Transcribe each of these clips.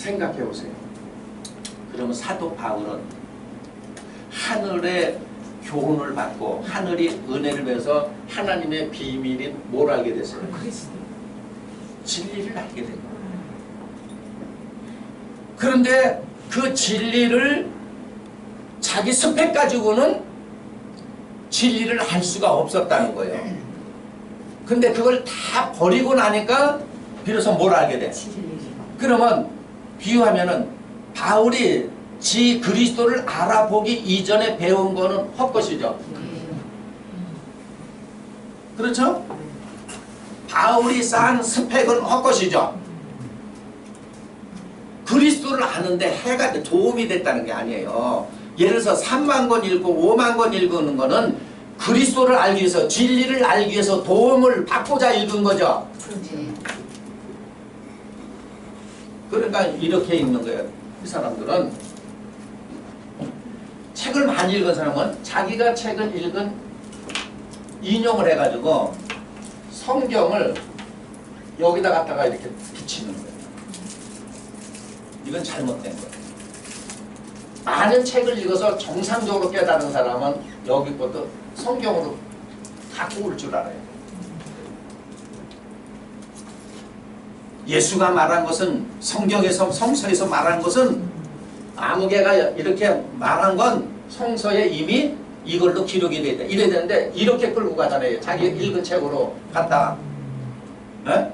생각해 보세요. 그러면 사도 바울은 하늘의 교훈을 받고 하늘이 은혜를 배워서 하나님의 비밀이 뭘 알게 됐어요? 그리스도. 진리를 알게 된 거예요. 그런데 그 진리를 자기 스펙 가지고는 진리를 알 수가 없었다는 거예요. 근데 그걸 다 버리고 나니까 비로소 뭘 알게 돼? 그러면 비유하면은 바울이 지 그리스도를 알아보기 이전에 배운 거는 헛것이죠. 그렇죠? 바울이 쌓은 스펙은 헛것이죠. 그리스도를 아는데 해가 돼, 도움이 됐다는 게 아니에요. 예를 들어서 3만 권 읽고 5만 권 읽는 거는 그리스도를 알기 위해서 진리를 알기 위해서 도움을 받고자 읽은 거죠. 그렇지. 그러니까 이렇게 읽는 거예요. 이 사람들은 책을 많이 읽은 사람은 자기가 책을 읽은 인용을 해가지고 성경을 여기다 갖다가 이렇게 붙이는 거예요. 이건 잘못된 거예요. 많은 책을 읽어서 정상적으로 깨달은 사람은 여기 것도 성경으로 갖고 올 줄 알아요. 예수가 말한 것은 성경에서 성서에서 말한 것은 아무개가 이렇게 말한 건 성서에 이미 이걸로 기록이 돼 있다. 이래야 되는데 이렇게 끌고 가잖아요. 자기 읽은 책으로 갖다. 에?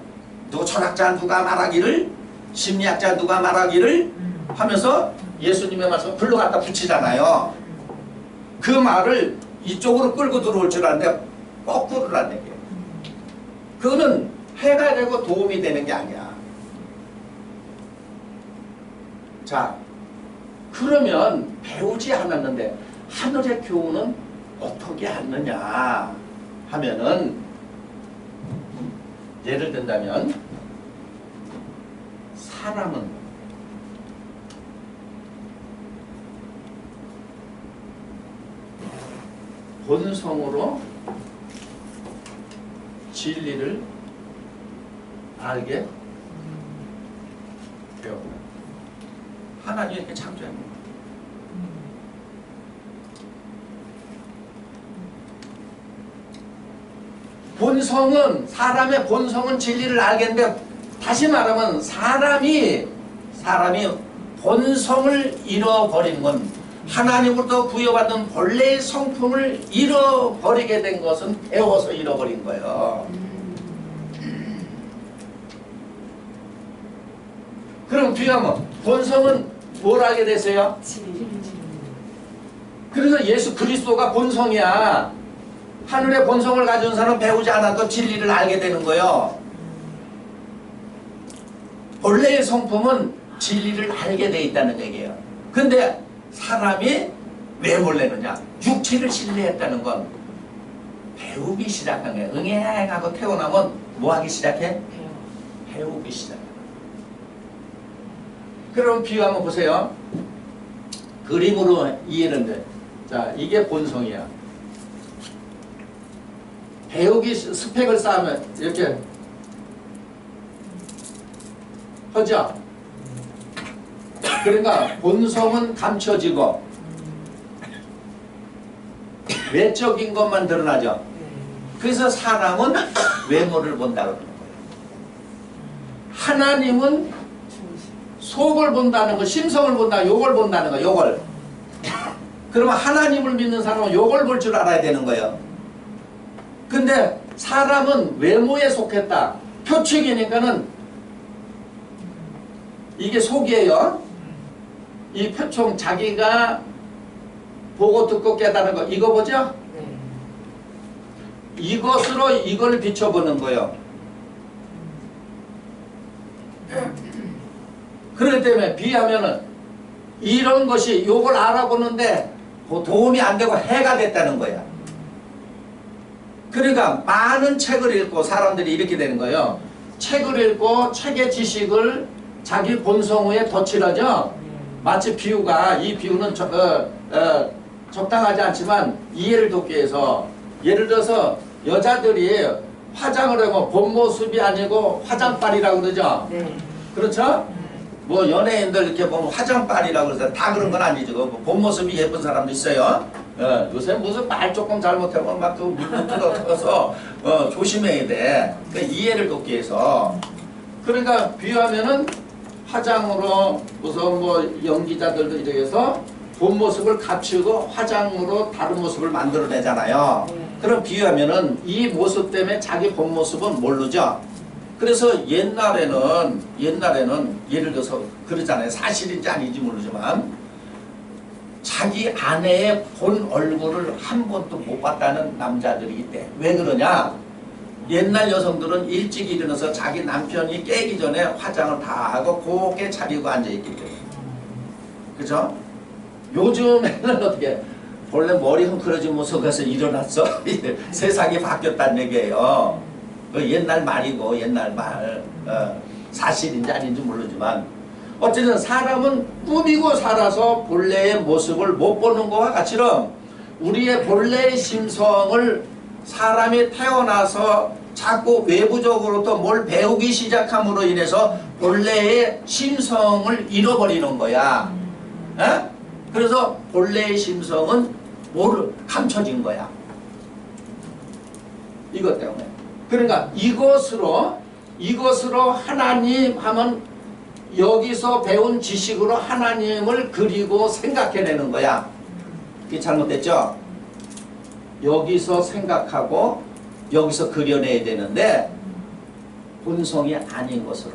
또 철학자 누가 말하기를 심리학자 누가 말하기를 하면서 예수님의 말씀 글로 갖다 붙이잖아요. 그 말을 이쪽으로 끌고 들어올 줄 아는데 거꾸로란 얘기예요. 그거는 해가 되고 도움이 되는 게 아니야. 자, 그러면 배우지 않았는데 하늘의 교훈은 어떻게 하느냐 하면은 예를 든다면 사람은 본성으로 진리를 알게 되었다. 하나님이 이렇게 창조합니다. 본성은 사람의 본성은 진리를 알겠는데 다시 말하면 사람이 사람이 본성을 잃어버린 건 하나님으로부터 부여받은 본래의 성품을 잃어버리게 된 것은 배워서 잃어버린 거예요. 그럼 비하면 본성은 뭘 알게 되세요? 진리. 그래서 예수 그리스도가 본성이야. 하늘의 본성을 가진 사람은 배우지 않아도 진리를 알게 되는 거예요. 본래의 성품은 진리를 알게 돼 있다는 얘기예요. 근데 사람이 왜 몰래느냐? 육체를 신뢰했다는 건 배우기 시작한 거예요. 응애하고 태어나면 뭐 하기 시작해? 배우기 시작해. 그럼 비유 한번 보세요. 그림으로 이해는 돼. 자, 이게 본성이야. 배우기 스- 스펙을 쌓으면 이렇게 하죠. 그러니까 본성은 감춰지고 외적인 것만 드러나죠. 그래서 사람은 외모를 본다고 그러는 거예요. 하나님은. 속을 본다는 거, 심성을 본다, 요걸 본다는 거, 요걸. 그러면 하나님을 믿는 사람은 요걸 볼 줄 알아야 되는 거예요. 근데 사람은 외모에 속했다. 표칙이니까는 이게 속이에요. 이 표총 자기가 보고 듣고 깨달은 거 이거 보죠? 네. 이것으로 이걸 비춰보는 거예요. 그렇기 때문에 비하면은 이런 것이 요걸 알아보는데 뭐 도움이 안 되고 해가 됐다는 거야. 그러니까 많은 책을 읽고 사람들이 이렇게 되는 거예요. 책을 읽고 책의 지식을 자기 본성에 덧칠하죠. 마치 비유가 이 비유는 저, 어, 어, 적당하지 않지만 이해를 돕기 위해서 예를 들어서 여자들이 화장을 하고 본 모습이 아니고 화장빨이라고 그러죠. 네. 그렇죠? 뭐 연예인들 이렇게 보면 화장빨이라고 그러서 다 그런 건 아니죠. 뭐본 모습이 예쁜 사람도 있어요. 어, 요새 무슨 말 조금 잘못하면 막그 물고 들어서 어, 조심해야 돼. 그 이해를 돕기 위해서. 그러니까 비유하면은 화장으로 우선 뭐 연기자들도 이렇게 해서 본 모습을 갖추고 화장으로 다른 모습을 만들어내잖아요. 그럼 비유하면은 이 모습 때문에 자기 본 모습은 모르죠. 그래서 옛날에는 옛날에는 예를 들어서 그러잖아요. 사실인지 아닌지 모르지만 자기 아내의 본 얼굴을 한 번도 못 봤다는 남자들이 있대. 왜 그러냐? 옛날 여성들은 일찍 일어나서 자기 남편이 깨기 전에 화장을 다 하고 곱게 차리고 앉아있기 때문에. 그죠? 요즘에는 어떻게 원래 머리 헝클어진 모습에서 일어났어. 세상이 바뀌었다는 얘기예요. 그 옛날 말이고 옛날 말 어, 사실인지 아닌지 모르지만 어쨌든 사람은 꾸미고 살아서 본래의 모습을 못 보는 것과 같이는 우리의 본래의 심성을 사람이 태어나서 자꾸 외부적으로부터 뭘 배우기 시작함으로 인해서 본래의 심성을 잃어버리는 거야. 에? 그래서 본래의 심성은 모르 감춰진 거야. 이것 때문에. 그러니까 이것으로 이것으로 하나님 하면 여기서 배운 지식으로 하나님을 그리고 생각해내는 거야. 이게 잘못됐죠? 여기서 생각하고 여기서 그려내야 되는데 본성이 아닌 것으로.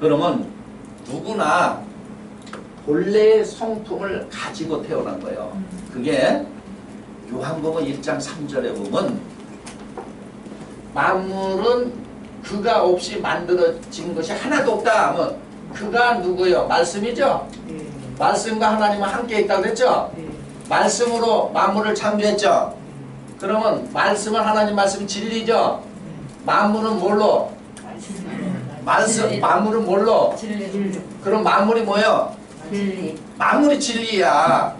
그러면 누구나 본래의 성품을 가지고 태어난 거예요. 그게 요한복음 1장 3절에 보면 만물은 그가 없이 만들어진 것이 하나도 없다 하면 그가 누구요? 말씀이죠? 네. 말씀과 하나님은 함께 있다고 그랬죠? 네. 말씀으로 만물을 창조했죠? 그러면 말씀은 하나님 말씀이 진리죠? 만물은 뭘로? 말씀, 만물은 뭘로? 진리. 그럼 만물이 뭐예요? 진리. 만물이 진리야.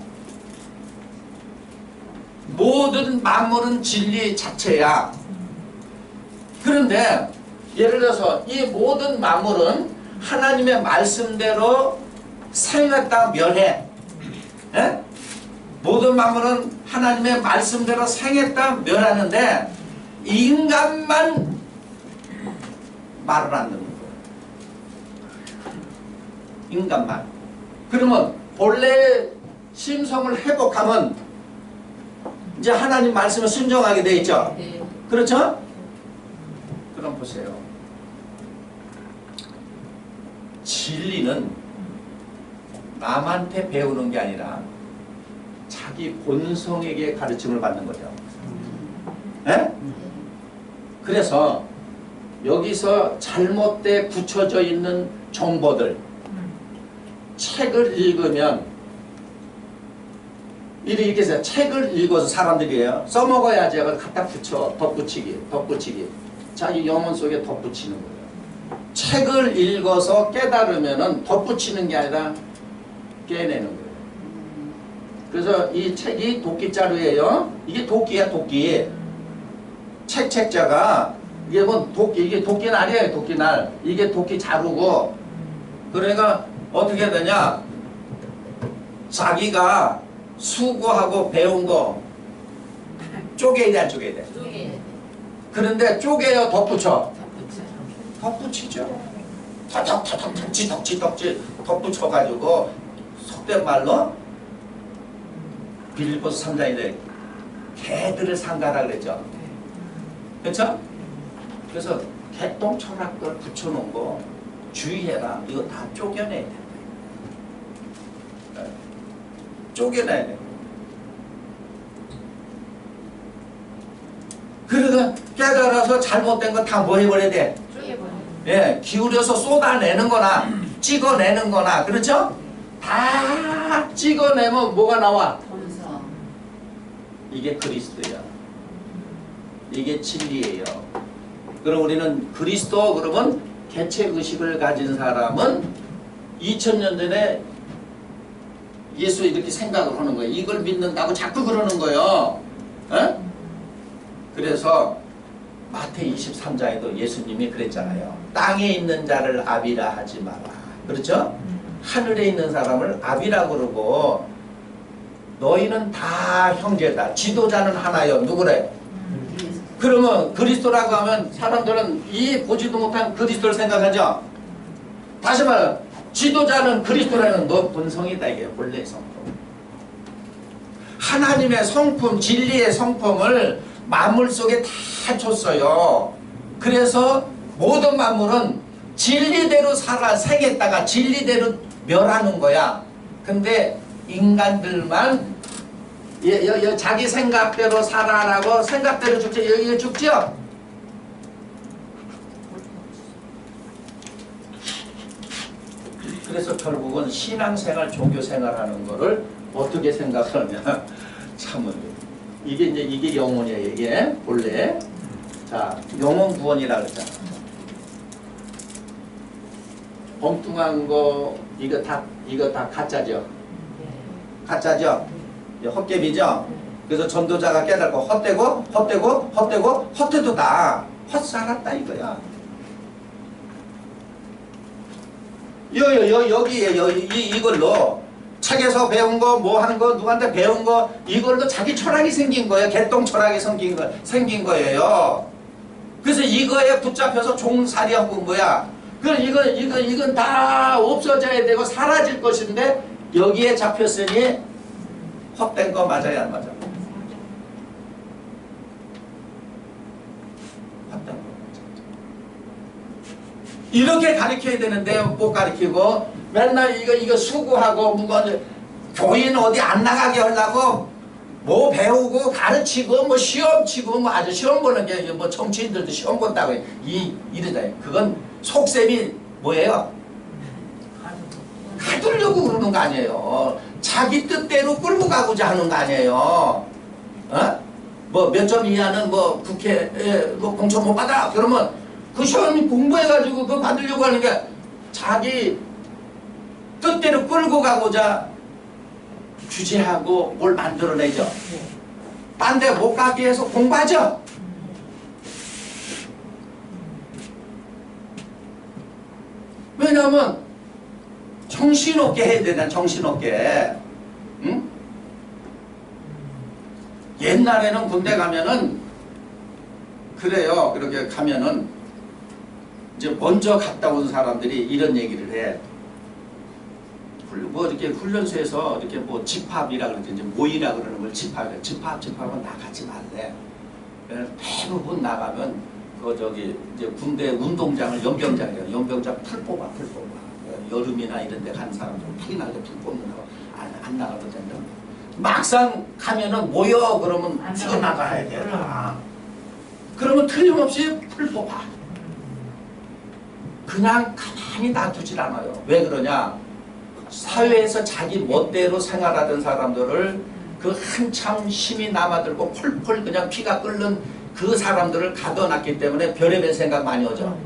모든 만물은 진리 자체야. 그런데 예를 들어서 이 모든 만물은 하나님의 말씀대로 생했다 멸해. 예? 모든 만물은 하나님의 말씀대로 생했다 멸하는데 인간만 말을 안 듣는 거예요. 인간만. 그러면 본래 심성을 회복하면 이제 하나님 말씀에 순종하게 돼 있죠. 네. 그렇죠? 그럼 보세요. 진리는 남한테 배우는 게 아니라 자기 본성에게 가르침을 받는 거죠. 예? 그래서 여기서 잘못돼 붙여져 있는 정보들 책을 읽으면 이렇게 해서 책을 읽어서 사람들이에요. 써먹어야지 갖다 붙여 덧붙이기 덧붙이기 자기 영혼 속에 덧붙이는 거예요. 책을 읽어서 깨달으면은 덧붙이는 게 아니라 깨내는 거예요. 그래서 이 책이 도끼자루예요. 이게 도끼야 도끼. 책 책자가 이게 뭐 도끼 이게 도끼 날이에요 도끼 날. 이게 도끼 자루고 그러니까 어떻게 되냐? 자기가 수고하고 배운 거 쪼개야 돼, 안 쪼개야 돼? 그런데 쪼개요, 덧붙여. 덧붙여. 덧붙이죠. 터덕터덕 덕지 덕지 덕지 덧붙여 가지고 속된 말로 빌보스 3장인데 개들을 상가라 그랬죠. 그렇죠? 그래서 개똥 철학들 붙여놓은 거 주의해라. 이거 다 쪼개내야 돼. 네. 쪼개내야 돼. 그러다 깨달아서 잘못된 거다뭐 해버려야 돼? 예, 기울여서 쏟아내는 거나 찍어내는 거나 그렇죠? 다 찍어내면 뭐가 나와? 이게 그리스도야. 이게 진리예요. 그럼 우리는 그리스도 그러면 개체 의식을 가진 사람은 2000년 전에 예수 이렇게 생각을 하는 거예요. 이걸 믿는다고 자꾸 그러는 거예요. 에? 그래서 마태 23장에도 예수님이 그랬잖아요. 땅에 있는 자를 아비라 하지 마라. 그렇죠? 하늘에 있는 사람을 아비라 그러고 너희는 다 형제다. 지도자는 하나요. 누구래? 그러면 그리스도라고 하면 사람들은 이 보지도 못한 그리스도를 생각하죠. 다시 말해 지도자는 그리스도라는 높은 성이다 이게 본래 성품. 하나님의 성품, 진리의 성품을 만물 속에 다 줬어요. 그래서 모든 만물은 진리대로 살아 새겠다가 진리대로 멸하는 거야. 근데 인간들만 예, 여, 여, 자기 생각대로 살아라고 생각대로 죽지 여기 죽죠? 그래서 결국은 신앙생활, 종교생활 하는 거를 어떻게 생각하느냐 참은 이게 이제 이게 영혼이에요 이게. 본래. 자 영혼 구원이라 그러잖아 엉뚱한 거 이거 다 이거 다 가짜죠? 가짜죠? 헛개비죠? 그래서 전도자가 깨닫고 헛되고 헛되고 헛되고 헛되도 다 헛살았다 이거야. 여, 여, 여, 여기에 여, 이, 이걸로 책에서 배운 거, 뭐 하는 거, 누구한테 배운 거, 이걸로 자기 철학이 생긴 거예요. 개똥 철학이 생긴, 거, 생긴 거예요. 그래서 이거에 붙잡혀서 종살이 하고 뭐야. 그럼 이건, 이건, 이건 다 없어져야 되고 사라질 것인데 여기에 잡혔으니 헛된 거 맞아야 안 맞아? 헛된 거 맞아. 이렇게 가르쳐야 되는데 못 가르치고 맨날 이거 이거 수고하고 무거 교인 어디 안 나가게 하려고 뭐 배우고 가르치고 뭐 시험 치고 뭐 아주 시험 보는 게 뭐 정치인들도 시험 본다고 이 이러다 그건 속셈이 뭐예요? 가두려고 그러는 거 아니에요. 자기 뜻대로 끌고 가고자 하는 거 아니에요. 어? 뭐 몇 점 이하는 뭐 국회에 뭐 공천 못 받아 그러면 그 시험 공부해가지고 그거 받으려고 하는 게 자기 뜻대로 끌고 가고자 규제하고 뭘 만들어내죠. 딴데 못 가게 해서 공부하죠. 왜냐하면 정신없게 해야 되나 정신없게 응? 옛날에는 군대 가면은 그래요 그렇게 가면은 이제 먼저 갔다 온 사람들이 이런 얘기를 해. 훌- 뭐 이렇게 훈련소에서 이렇게 뭐 집합이라 그러지 이제 모이라 그러는 걸 집합, 집합, 집합은 나가지 말래. 예, 대부분 나가면 그 저기 이제 군대 운동장을 연병장이에요. 연병장 풀 뽑아, 풀 뽑아. 예, 여름이나 이런 데 간 사람들 풀이 날때 풀 뽑는다고 안, 안 나가도 된다. 막상 가면은 모여 그러면 안 뛰어나가야 돼. 그러면 틀림없이 풀 뽑아. 그냥 가만히 놔두질 않아요. 왜 그러냐? 사회에서 자기 멋대로 생활하던 사람들을 그 한참 힘이 남아들고 펄펄 그냥 피가 끓는 그 사람들을 가둬놨기 때문에 별의별 생각 많이 오죠.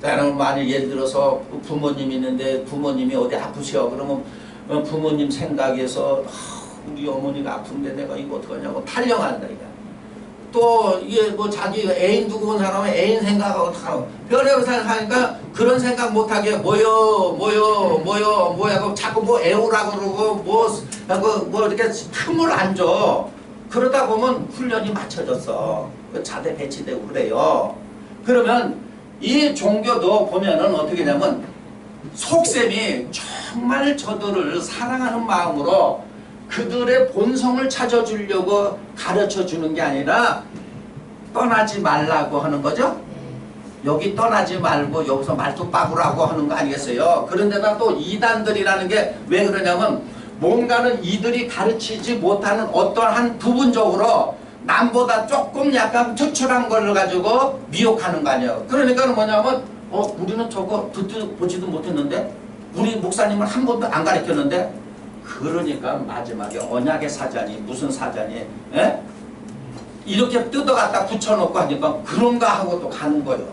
나는 만약 예를 들어서 부모님 있는데 부모님이 어디 아프셔 그러면 어, 부모님 생각에서 아, 우리 어머니가 아픈데 내가 이거 어떡하냐고 탈령한다 이거. 또 이게 뭐 자기 애인 두고 온 사람은 애인 생각하고 다 별의별 생각하니까 그런 생각 못하게 모여 모여 모여 모여 하고 자꾸 뭐 애우라고 그러고 뭐 하고 뭐 이렇게 틈을 안 줘. 그러다 보면 훈련이 맞춰졌어. 그 자대 배치되고 그래요. 그러면 이 종교도 보면은 어떻게 되냐면 속셈이 정말 저들을 사랑하는 마음으로 그들의 본성을 찾아주려고 가르쳐 주는 게 아니라 떠나지 말라고 하는 거죠. 여기 떠나지 말고 여기서 말뚝 박으라고 하는 거 아니겠어요? 그런데다 또 이단들이라는 게 왜 그러냐면 뭔가는 이들이 가르치지 못하는 어떠한 부분적으로 남보다 조금 약간 특출한 걸 가지고 미혹하는 거 아니에요. 그러니까 뭐냐면 어 우리는 저거 듣도 보지도 못했는데 우리 목사님은 한 번도 안 가르쳤는데 그러니까 마지막에 언약의 사자니 무슨 사자니 에? 이렇게 뜯어갖다 붙여놓고 하니까 그런가 하고 또 가는 거예요.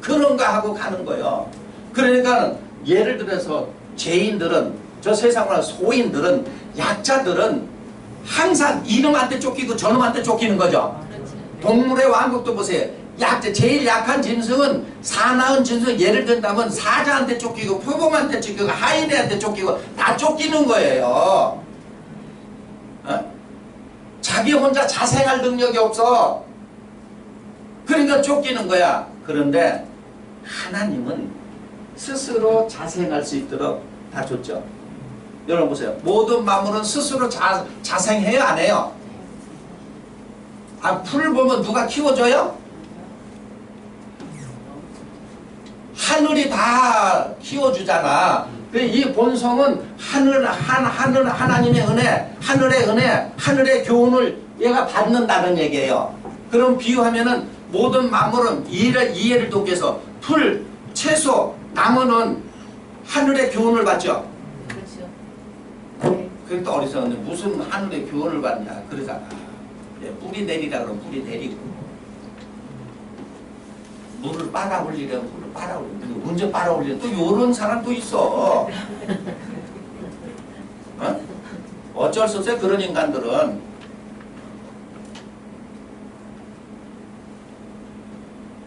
그런가 하고 가는 거예요. 그러니까 예를 들어서 죄인들은 저 세상을 소인들은 약자들은 항상 이놈한테 쫓기고 저놈한테 쫓기는 거죠. 동물의 왕국도 보세요. 약, 제일 약한 짐승은 사나운 짐승 예를 든다면 사자한테 쫓기고 표범한테 쫓기고 하인한테 쫓기고 다 쫓기는 거예요. 어? 자기 혼자 자생할 능력이 없어. 그러니까 쫓기는 거야. 그런데 하나님은 스스로 자생할 수 있도록 다 줬죠. 여러분 보세요. 모든 만물은 스스로 자, 자생해요? 안 해요? 아, 풀 보면 누가 키워줘요? 하늘이 다 키워주잖아. 그이 본성은 하늘, 한, 하늘, 하나님의 은혜, 하늘의 은혜, 하늘의 교훈을 얘가 받는다는 얘기예요. 그럼 비유하면은 모든 만물은 이해를, 이해를 위해서 풀, 채소, 나무는 하늘의 교훈을 받죠. 그렇죠. 네. 그러니까 어리석은데 무슨 하늘의 교훈을 받냐 그러잖아. 예, 뿌리 내리라 그러면 뿌리 내리고 물을 빨아 올리려면 물을 빨아 올리고 언제 빨아 올리는 또 요런 사람도 있어. 어? 어쩔 수 없어요 그런 인간들은.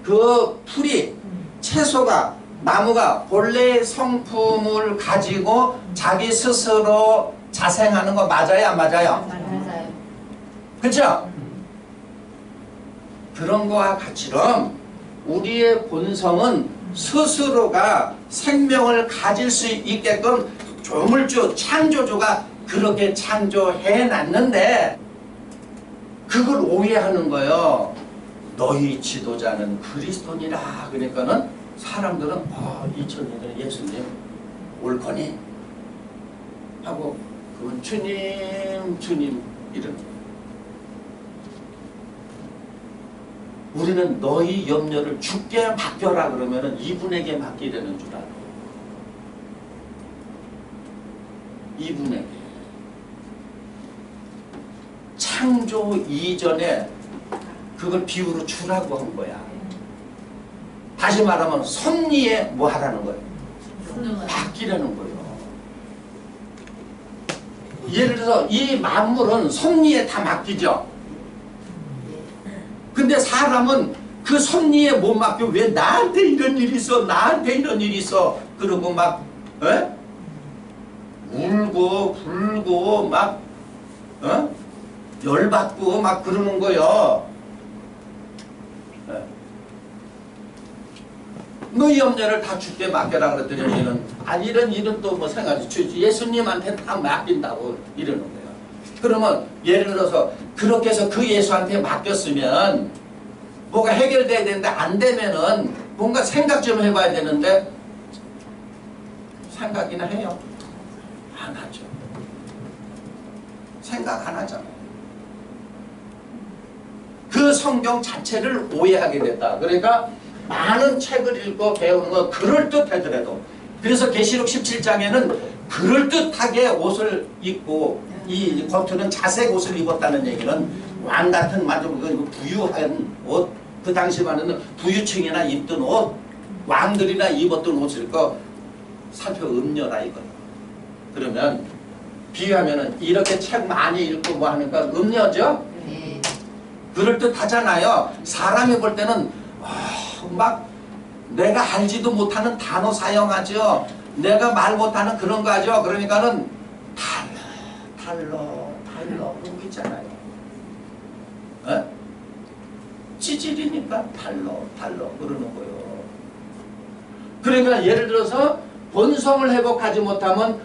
그 풀이 채소가 나무가 본래의 성품을 가지고 자기 스스로 자생하는 거 맞아요 안 맞아요? 맞아요. 그렇죠? 그런 거와 같이럼 우리의 본성은 스스로가 생명을 가질 수 있게끔 조물주 창조주가 그렇게 창조해 놨는데 그걸 오해하는 거예요. 너희 지도자는 그리스도니라. 그러니까는 사람들은 아 2000년에 예수님 옳거니. 하고 그건 주님 주님 이런 우리는 너희 염려를 주께 맡겨라 그러면은 이분에게 맡기려는 줄 알아. 이분에게. 창조 이전에 그걸 비유로 주라고 한 거야. 다시 말하면 섭리에 뭐 하라는 거예요? 맡기라는 거예요. 예를 들어서 이 만물은 섭리에 다 맡기죠. 근데 사람은 그 섭리에 못 맡겨 왜 나한테 이런 일이 있어 나한테 이런 일이 있어 그러고 막 에? 울고 불고 막 어? 열받고 막 그러는 거요. 예. 너희 염려를 다 주께 맡겨라 그랬더니 얘는 아 이런 일은 또 뭐 생각이 주 예수님한테 다 맡긴다고 이러는 거예요. 그러면 예를 들어서 그렇게 해서 그 예수한테 맡겼으면 뭐가 해결돼야 되는데 안 되면은 뭔가 생각 좀 해봐야 되는데 생각이나 해요? 안 하죠. 생각 안 하잖아요. 그 성경 자체를 오해하게 됐다. 그러니까 많은 책을 읽고 배우는 건 그럴듯하더라도 그래서 계시록 17장에는 그럴듯하게 옷을 입고 이 겉으로는 자색 옷을 입었다는 얘기는 왕 같은 그 부유한 옷, 그 당시만은 부유층이나 입던 옷, 왕들이나 입었던 옷일 거 살펴 음녀라 이거예요. 그러면 비유하면은 이렇게 책 많이 읽고 뭐 하니까 음녀죠? 네. 그럴듯 하잖아요. 사람이 볼 때는 아, 막 내가 알지도 못하는 단어 사용하죠. 내가 말 못하는 그런 거 하죠. 그러니까는 달러, 그런 거 있잖아요. 에? 찌질이니까 달러, 달러 그러는 거예요. 그러니까 예를 들어서 본성을 회복하지 못하면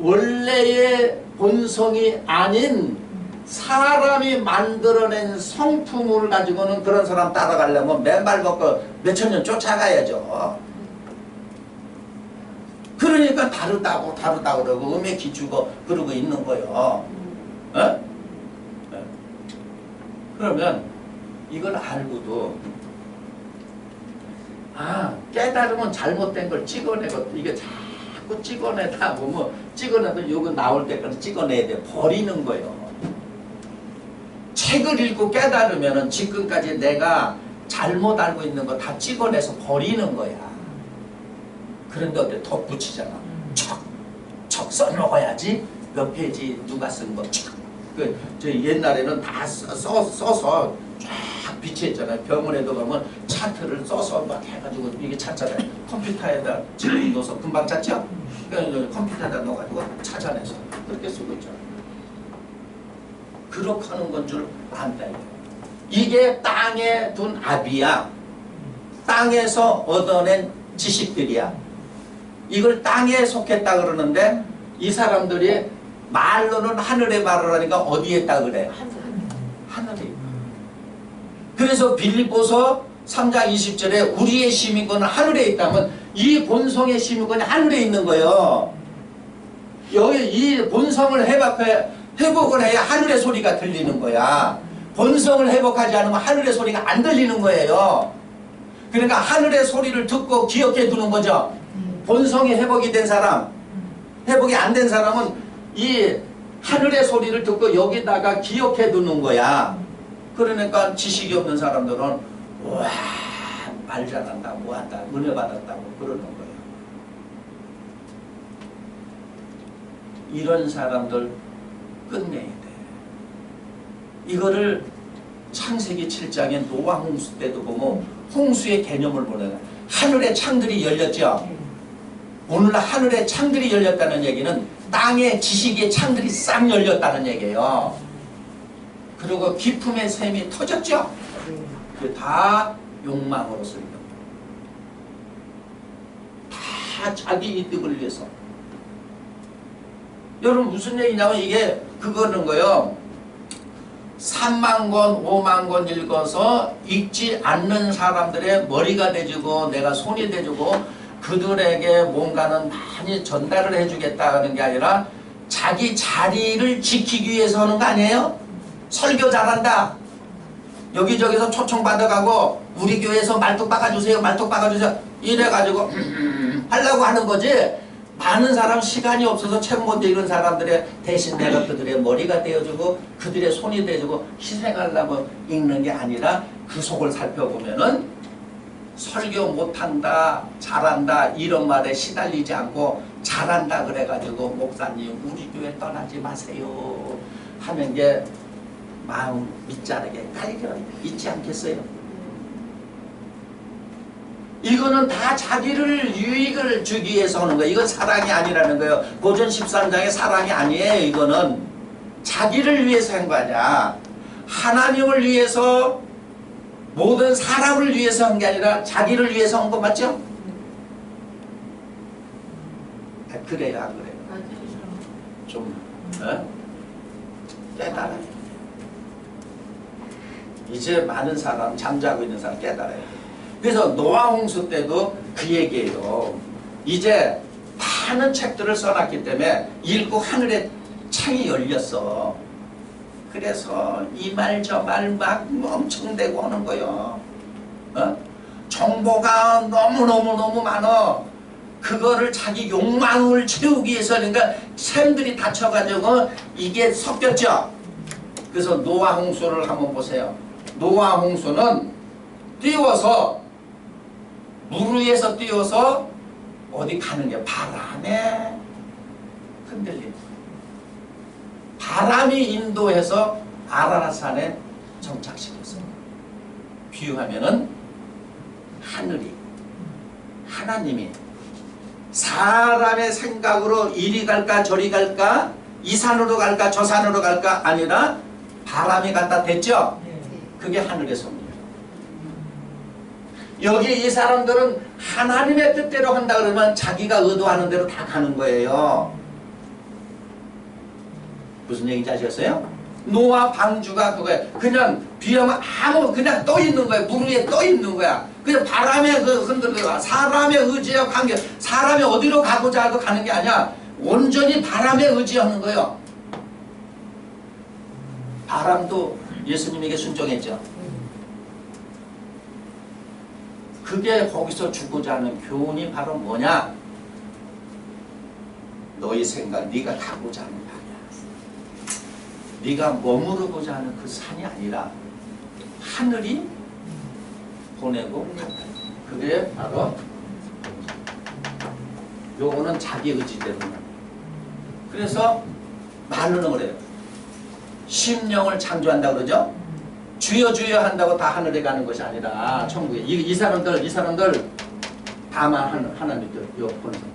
원래의 본성이 아닌 사람이 만들어낸 성품을 가지고는 그런 사람 따라가려면 맨발 벗고 몇천 년 쫓아가야죠. 그러니까 다르다고 다르다고 그러고 음에 기주고 그러고 있는 거예요. 어? 예? 그러면 이걸 알고도 아 깨달으면 잘못된 걸 찍어내고 이게 자꾸 찍어내다 보면 찍어내도 이거 나올 때까지 찍어내야 돼 버리는 거예요. 책을 읽고 깨달으면은 지금까지 내가 잘못 알고 있는 거 다 찍어내서 버리는 거야. 그런데 어때 덧붙이잖아. 척, 척 써먹어야지. 몇 페이지 누가 쓴 거 척. 그 저 옛날에는 다 써, 써, 써서 쫙 비치했잖아요. 병원에도 가면 차트를 써서 막 해가지고 이게 찾잖아요. 컴퓨터에다 지금 넣어서 금방 찾죠? 그러니까 컴퓨터에다 넣어가지고 찾아내서 그렇게 쓰고 있잖아요. 그렇게 하는 건 줄 안다. 이게 땅에 둔 압이야. 땅에서 얻어낸 지식들이야. 이걸 땅에 속했다 그러는데 이 사람들이 말로는 하늘에 말을 하니까 어디에 있다 그래? 하늘에. 그래서 빌립보서 3장 20절에 우리의 시민권은 하늘에 있다면 이 본성의 시민권이 하늘에 있는 거예요. 여기 이 본성을 회복해, 회복을 해야 하늘의 소리가 들리는 거야. 본성을 회복하지 않으면 하늘의 소리가 안 들리는 거예요. 그러니까 하늘의 소리를 듣고 기억해 두는 거죠. 본성이 회복이 된 사람, 회복이 안 된 사람은 이 하늘의 소리를 듣고 여기다가 기억해 두는 거야. 그러니까 지식이 없는 사람들은 와, 말 잘한다, 뭐한다, 은혜 받았다고 그러는 거예요. 이런 사람들 끝내야 돼. 이거를 창세기 7장의 노아 홍수 때도 보면 홍수의 개념을 보내요. 하늘의 창들이 열렸죠. 오늘날 하늘의 창들이 열렸다는 얘기는 땅의 지식의 창들이 싹 열렸다는 얘기예요. 그리고 기품의 샘이 터졌죠. 그게 다 욕망으로 쓸 겁니다. 다 자기 이득을 위해서. 여러분 무슨 얘기냐면 이게 그거는 거요. 3만 권, 5만 권 읽어서 읽지 않는 사람들의 머리가 돼주고 내가 손이 돼주고 그들에게 뭔가는 많이 전달을 해주겠다는 게 아니라 자기 자리를 지키기 위해서 하는 거 아니에요? 설교 잘한다. 여기저기서 초청 받아가고 우리 교회에서 말뚝 박아주세요. 말뚝 박아주세요. 이래가지고 하려고 하는 거지. 많은 사람 시간이 없어서 책 못 읽은 사람들의 대신 내가 그들의 머리가 되어주고 그들의 손이 되어주고 희생하려고 읽는 게 아니라 그 속을 살펴보면은 설교 못한다 잘한다 이런 말에 시달리지 않고 잘한다 그래가지고 목사님 우리 교회 떠나지 마세요 하는 게 마음 밑자락에 깔려 있지 않겠어요? 이거는 다 자기를 유익을 주기 위해서 하는 거예요. 이건 사랑이 아니라는 거예요. 고전 13장의 사랑이 아니에요. 이거는 자기를 위해서 한거 아니야. 하나님을 위해서 모든 사람을 위해서 한 게 아니라 자기를 위해서 한 거 맞죠? 아, 그래요, 안 그래요? 좀 어? 깨달아요. 이제 많은 사람 잠자고 있는 사람 깨달아요. 그래서 노아 홍수 때도 그 얘기예요. 이제 많은 책들을 써놨기 때문에 읽고 하늘에 창이 열렸어. 그래서 이 말 저 말 막 엄청 대고 하는 거요. 어? 정보가 너무너무너무 많어. 그거를 자기 욕망을 채우기 위해서 그러니까 샘들이 닫혀가지고 이게 섞였죠. 그래서 노아 홍수를 한번 보세요. 노아 홍수는 띄워서 물 위에서 띄워서 어디 가는 게 바람에 흔들림. 바람이 인도해서 아라라산에 정착시켰어요. 비유하면은 하늘이 하나님이 사람의 생각으로 이리 갈까 저리 갈까 이 산으로 갈까 저 산으로 갈까 아니라 바람이 갖다 댔죠. 그게 하늘의 섭리예요. 여기 이 사람들은 하나님의 뜻대로 한다 그러면 자기가 의도하는 대로 다 가는 거예요. 무슨 얘기인지 아시겠어요? 노아 방주가 그거예요. 그냥 비하면 아무 그냥 떠 있는 거예요. 물 위에 떠 있는 거야. 그냥 바람에 그 흔들려 사람의 의지와 관계 사람이 어디로 가고자 하고 가는 게 아니야. 온전히 바람에 의지하는 거예요. 바람도 예수님에게 순종했죠. 그게 거기서 주고자 하는 교훈이 바로 뭐냐? 너희 생각, 네가 가고자 하는. 네가 머무르고자 하는 그 산이 아니라 하늘이 보내고 갔다. 그게 바로 요거는 자기 의지대로. 그래서 말로는 그래요. 심령을 창조한다 그러죠? 주여 주여 한다고 다 하늘에 가는 것이 아니라 천국에 이, 이 사람들 이 사람들 다만 하나님들 요 본성